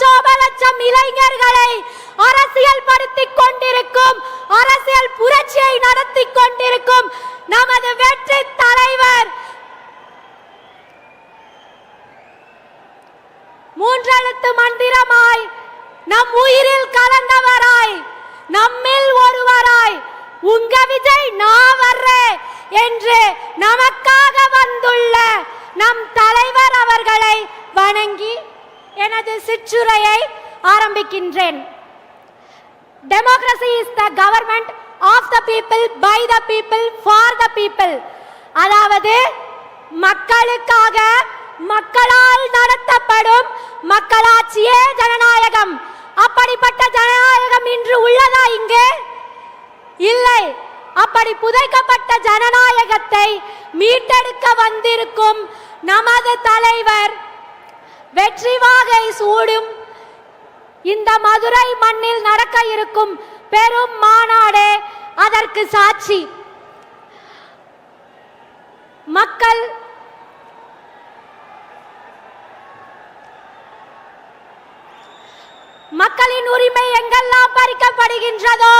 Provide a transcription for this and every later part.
லட்சோப லட்சம் இளைஞர்களை அரசியல் படுத்திக் கொண்டிருக்கும் அரசியல் புரட்சியை நடத்தி கொண்டிருக்கும் நமது வெற்றி தலைவர் மூன்றெழுத்து மந்திரமாய் நம் உயிரில் கலந்தவராய் நம்மில் ஒருவராய் உங்க விஜய் நான் வர்றேன் என்று நமக்காக வந்துள்ள நம் தலைவர் அவர்களை வணங்கி எனது சிற்றுரையை ஆரம்பிக்கின்றேன். Democracy is the government of the people by the people for the people அதாவது மக்களுக்காக மக்களால் நடத்தப்படும் மக்களாட்சியே ஜனநாயகம். அப்படிப்பட்ட ஜனநாயகம் இன்று உள்ளதா இங்கு? இல்லை. அப்படி புதைக்கப்பட்ட ஜனநாயகத்தை மீட்டெடுக்க வந்திருக்கும் நமது தலைவர் வெற்றி வாகை சூடும் இந்த மதுரை மண்ணில் நடக்க இருக்கும் பெரும் மாநாடே அதற்கு சாட்சி. மக்கள் மக்களின் உரிமை எங்கெல்லாம் பறிக்கப்படுகின்றதோ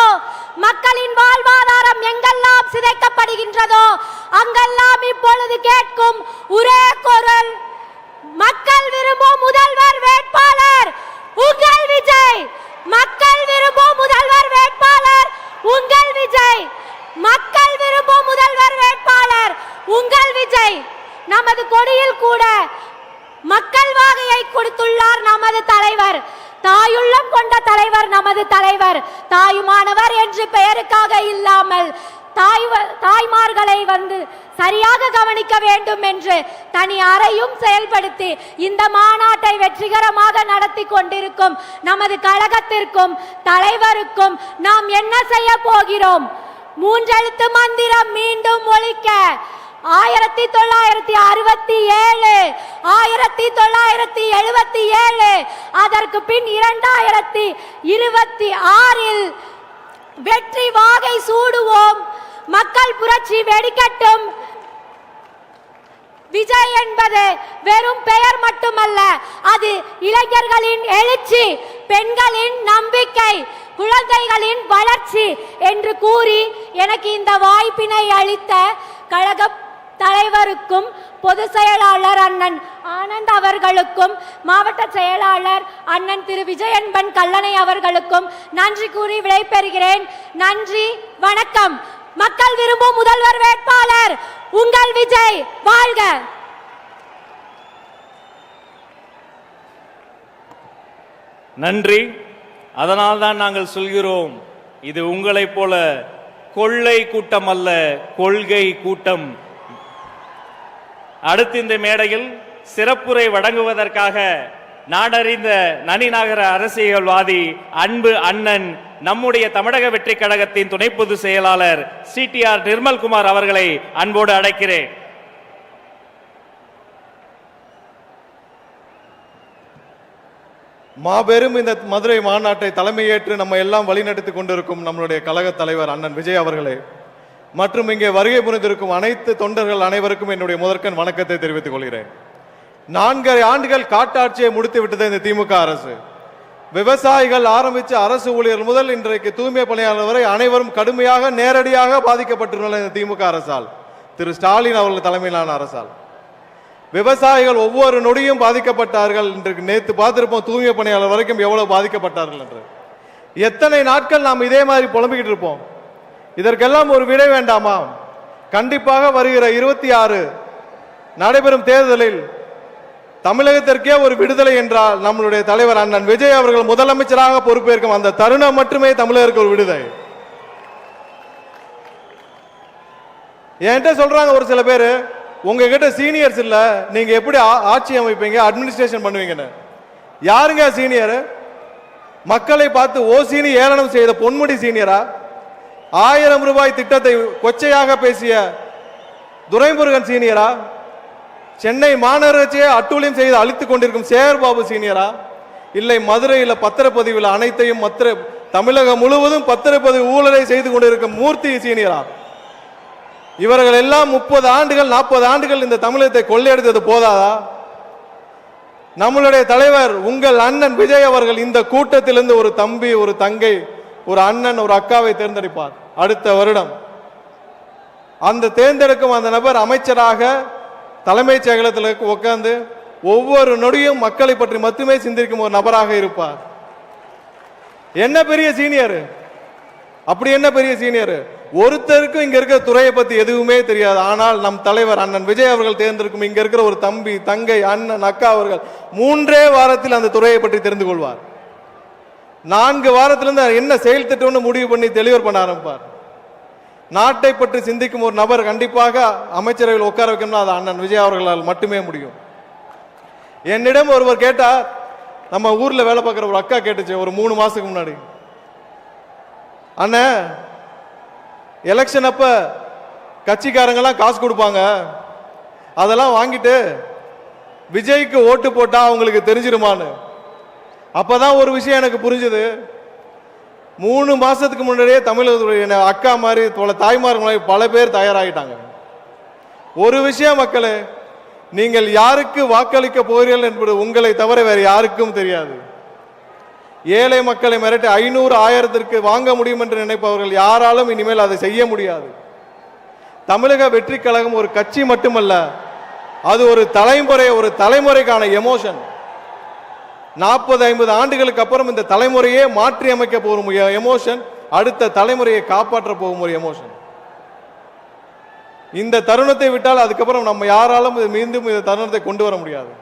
மக்களின் வாழ்வாதாரம் எங்கெல்லாம் சிதைக்கப்படுகின்றதோ அங்கெல்லாம் இப்பொழுது கேட்கும் ஒரே குரல் மக்கள் விரும்பும் முதல்வர் வேட்பாளர் உங்கள் விஜய் மக்கள் விரும்பும் முதல்வர் வேட்பாளர் உங்கள் விஜய் மக்கள் விரும்பும் முதல்வர் வேட்பாளர் உங்கள் விஜய் நமது கொடியில் கூட மக்கள் வாகையை கொடுத்துள்ளார் நமது தலைவர். தாயுள்ளம் கொண்ட தலைவர் நமது தலைவர். தாயுமானவர் என்று பெயருக்காக இல்லாமல் தாய் தாய்மார்களை வந்து சரியாக கவனிக்க வேண்டும் என்று தனி அறையும் செயல்படுத்தி இந்த மாநாட்டை வெற்றிகரமாக நடத்தி கொண்டிருக்கும் நமது கழகத்திற்கும் தலைவருக்கும் நாம் என்ன செய்ய போகிறோம்? மூன்றெழுத்து மந்திரம் மீண்டும் ஒழிக்க ஆயிரத்தி தொள்ளாயிரத்தி அறுபத்தி ஏழு ஆயிரத்தி தொள்ளாயிரத்தி எழுபத்தி ஏழு அதற்கு பின் இரண்டாயிரத்தி இருபத்தி ஆறில் வெற்றி வாகை சூடுவோம் மக்கள் புரட்சி வெடிக்கட்டும். விஜய் என்பது வெறும் பெயர் மட்டுமல்ல அது இளைஞர்களின் எழுச்சி பெண்களின் நம்பிக்கை குழந்தைகளின் வளர்ச்சி என்று கூறி எனக்கு இந்த வாய்ப்பினை அளித்த கழக தலைவருக்கும் பொது செயலாளர் அண்ணன் ஆனந்த் அவர்களுக்கும் மாவட்ட செயலாளர் அண்ணன் திரு விஜயன்பன் கல்லணை அவர்களுக்கும் நன்றி கூறி விடைபெறுகிறேன். நன்றி வணக்கம். மக்கள் விரும்பும் முதல்வர் வேட்பாளர் உங்கள் விஜய் வாழ்க. நன்றி. அதனால்தான் நாங்கள் சொல்கிறோம் இது உங்களைப் போல கொள்ளை கூட்டம் அல்ல கொள்கை கூட்டம். அடுத்து இந்த மேடையில் சிறப்புரை வழங்குவதற்காக நாடறிந்த நனிநகர அரசியல்வாதி அன்பு அண்ணன் நம்முடைய தமிழக வெற்றி கழகத்தின் துணை பொதுச் செயலாளர் சிடிஆர் நிர்மல்குமார் அவர்களை அன்போடு அழைக்கிறேன். மாபெரும் இந்த மதுரை மாநாட்டை தலைமையேற்று நம்ம எல்லாம் வழிநடத்தி கொண்டிருக்கும் நம்மளுடைய கழக தலைவர் அண்ணன் விஜய் அவர்களே. மற்றும் இங்கே வருகை புரிந்திருக்கும் அனைத்து தொண்டர்கள் அனைவருக்கும் என்னுடைய முதற்கண் வணக்கத்தை தெரிவித்துக் கொள்கிறேன். நான்கரை ஆண்டுகள் காட்டாட்சியை முடித்து விட்டது இந்த திமுக அரசு. விவசாயிகள் ஆரம்பித்து அரசு ஊழியர் முதல் இன்றைக்கு தூய்மை பணியாளர் வரை அனைவரும் கடுமையாக நேரடியாக பாதிக்கப்பட்டுள்ள இந்த திமுக அரசால். திரு ஸ்டாலின் அவர்கள் தலைமையிலான அரசால். விவசாயிகள் ஒவ்வொரு நொடியும் பாதிக்கப்பட்டார்கள். இன்றைக்கு நேற்று பார்த்திருப்போம் தூய்மை பணியாளர் வரைக்கும் எவ்வளவு பாதிக்கப்பட்டார்கள் என்று. எத்தனை நாட்கள் நாம் இதே மாதிரி புலம்பிக்கிட்டு இருப்போம். இதற்கெல்லாம் ஒரு விடை வேண்டாமா? கண்டிப்பாக வருகிற இருபத்தி ஆறு நடைபெறும் தேர்தலில் தமிழகத்திற்கே ஒரு விடுதலை என்றால் நம்மளுடைய தலைவர் அண்ணன் விஜய் அவர்கள் முதலமைச்சராக பொறுப்பேற்கும் அந்த தருணம் மட்டுமே தமிழருக்கு ஒரு விடுதலை. என்கிட்ட சொல்றாங்க ஒரு சில பேர் உங்ககிட்ட சீனியர்ஸ் இல்ல நீங்க எப்படி ஆட்சி அமைப்பீங்க அட்மினிஸ்ட்ரேஷன் பண்ணுவீங்கன்னு? யாருங்க சீனியர்? மக்களை பார்த்து ஓசினி ஏளனம் செய்த பொன்முடி சீனியரா? ஆயிரம் ரூபாய் திட்டத்தை கொச்சையாக பேசிய துரைமுருகன் சீனியரா? சென்னை மாநகராட்சியை அட்டூழியம் செய்து அழித்துக் கொண்டிருக்கும் சேகர்பாபு சீனியரா? இல்லை மதுரையில் பத்திரப்பதிவில் அனைத்தையும் மத்திர தமிழகம் முழுவதும் பத்திரப்பதிவு ஊழலை செய்து கொண்டிருக்கும் மூர்த்தி சீனியரா? இவர்கள் எல்லாம் முப்பது ஆண்டுகள் நாற்பது ஆண்டுகள் இந்த தமிழகத்தை கொள்ளையடித்தது போதாதா? நம்மளுடைய தலைவர் உங்கள் அண்ணன் விஜய் அவர்கள் இந்த கூட்டத்திலிருந்து ஒரு தம்பி ஒரு தங்கை ஒரு அண்ணன் ஒரு அக்காவை தேர்ந்தெடுப்பார். அடுத்த வருடம். அந்த தேர்ந்தெடுக்கும் அந்த நபர் அமைச்சராக தலைமைச் செயலகத்தில் உட்கார்ந்து ஒவ்வொரு நொடியும் மக்களை பற்றி மட்டுமே சிந்திக்கும் ஒரு நபராக இருப்பார். என்ன பெரிய சீனியர்? அப்படி என்ன பெரிய சீனியர்? ஒருத்தருக்கும் இங்க இருக்கிற துறையை பத்தி எதுவுமே தெரியாது. ஆனால் நம் தலைவர் அண்ணன் விஜய் அவர்கள் தேர்ந்தெடுக்கும் இங்க இருக்கிற ஒரு தம்பி தங்கை அண்ணன் அக்கா அவர்கள் மூன்றே வாரத்தில் அந்த துறையை பற்றி தெரிந்து கொள்வார். நான்கு வாரத்திலிருந்து என்ன செயல் திட்டம்னு முடிவு பண்ணி டெலிவர் பண்ண ஆரம்பிப்பார். நாட்டை பற்றி சிந்திக்கும் ஒரு நபர் கண்டிப்பாக அமைச்சரவையில் உட்கார வைக்கணும்னா அது அண்ணன் விஜய் அவர்களால் மட்டுமே முடியும். என்னிடம் ஒருவர் கேட்டார் நம்ம ஊரில் வேலை பார்க்குற ஒரு அக்கா கேட்டுச்சு ஒரு மூணு மாதத்துக்கு முன்னாடி. அண்ணே எலெக்ஷன் அப்போ கட்சிக்காரங்கெல்லாம் காசு கொடுப்பாங்க. அதெல்லாம் வாங்கிட்டு விஜய்க்கு ஓட்டு போட்டால் அவங்களுக்கு தெரிஞ்சிருமான்னு. அப்பதான் ஒரு விஷயம் எனக்கு புரிஞ்சுது. மூணு மாதத்துக்கு முன்னாடியே தமிழகத்துடைய அக்கா மாதிரி பல தாய்மார்கள் மாதிரி பல பேர் தயாராகிட்டாங்க. ஒரு விஷயம் மக்களே நீங்கள் யாருக்கு வாக்களிக்க போகிறீர்கள் என்பது உங்களை தவிர வேறு யாருக்கும் தெரியாது. ஏழை மக்களை மிரட்டி ஐநூறு ஆயிரத்திற்கு வாங்க முடியும் என்று நினைப்பவர்கள் யாராலும் இனிமேல் அதை செய்ய முடியாது. தமிழக வெற்றி கழகம் ஒரு கட்சி மட்டுமல்ல அது ஒரு தலைமுறை ஒரு தலைமுறைக்கான எமோஷன் நாற்பது ஐம்பது ஆண்டுகளுக்கு அப்புறம் இந்த தலைமுறையே மாற்றி அமைக்க போகும் எமோஷன் அடுத்த தலைமுறையை காப்பாற்ற போகும் ஒரு எமோஷன் இந்த தருணத்தை விட்டால் அதுக்கப்புறம் நம்ம யாராலும் இது மீண்டும் இந்த தருணத்தை கொண்டு வர முடியாது.